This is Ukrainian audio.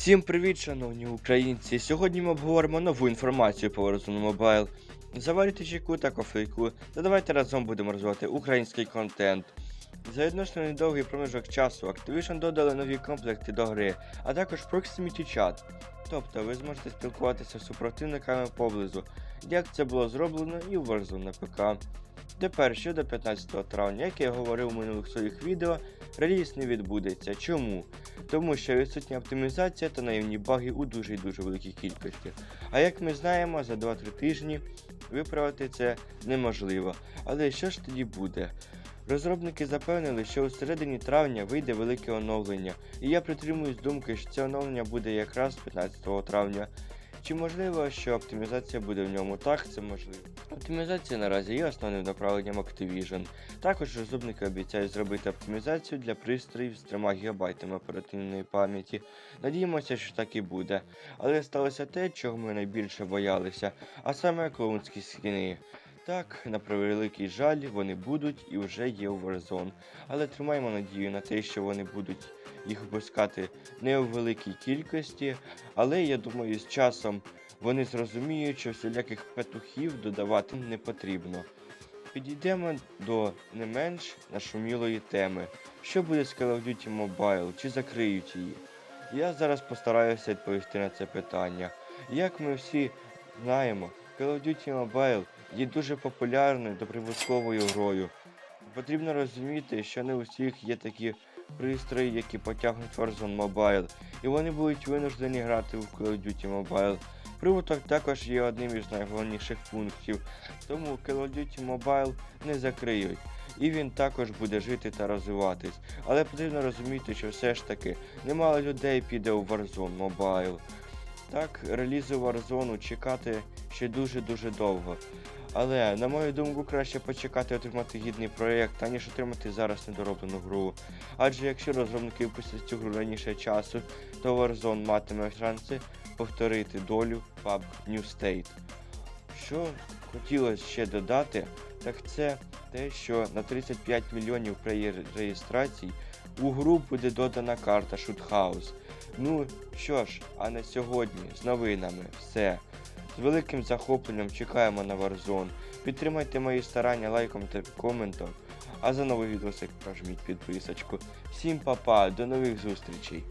Всім привіт, шановні українці! Сьогодні ми обговоримо нову інформацію по Warzone Mobile. Заварюйте чеку та кофейку, та давайте разом будемо розвивати український контент. За відносно недовгий проміжок часу Activision додали нові комплекти до гри, а також Proximity Chat. Тобто ви зможете спілкуватися з супротивниками поблизу, як це було зроблено і в Warzone на ПК. Тепер щодо 15 травня, як я говорив у минулих своїх відео, реліз не відбудеться. Чому? Тому що відсутня оптимізація та наївні баги у дуже і дуже великій кількості. А як ми знаємо, за 2-3 тижні виправити це неможливо. Але що ж тоді буде? Розробники запевнили, що у середині травня вийде велике оновлення, і я притримуюсь думки, що це оновлення буде якраз 15 травня. Чи можливо, що оптимізація буде в ньому? Так, це можливо. Оптимізація наразі є основним направленням Activision. Також розробники обіцяють зробити оптимізацію для пристроїв з 3 ГБ оперативної пам'яті. Надіємося, що так і буде. Але сталося те, чого ми найбільше боялися, а саме клоунські скіни. Так, на превеликий жаль, вони будуть і вже є у Warzone. Але тримаємо надію на те, що вони будуть їх випускати не у великій кількості, але я думаю, з часом вони зрозуміють, що всіляких петухів додавати не потрібно. Підійдемо до не менш нашумілої теми. Що буде з Call of Duty Mobile? Чи закриють її? Я зараз постараюся відповісти на це питання. Як ми всі знаємо, Call of Duty Mobile є дуже популярною та прибутковою грою. Потрібно розуміти, що не у всіх є такі пристрої, які потягнуть Warzone Mobile, і вони будуть винуждені грати в Call of Duty Mobile. Прибуток також є одним із найголовніших пунктів, тому Call of Duty Mobile не закриють. І він також буде жити та розвиватись. Але потрібно розуміти, що все ж таки немало людей піде у Warzone Mobile. Так, релізу Warzone чекати ще дуже-дуже довго. Але, на мою думку, краще почекати отримати гідний проєкт, аніж отримати зараз недороблену гру. Адже якщо розробники випустять цю гру раніше часу, то Warzone матиме шанси повторити долю PUBG New State. Що хотілося ще додати, так це те, що на 35 мільйонів реєстрацій у гру буде додана карта Shoot House. Ну що ж, а на сьогодні з новинами все. З великим захопленням чекаємо на Warzone. Підтримайте мої старання лайком та коментом. А за новий відосик прожміть підписочку. Всім па-па, до нових зустрічей!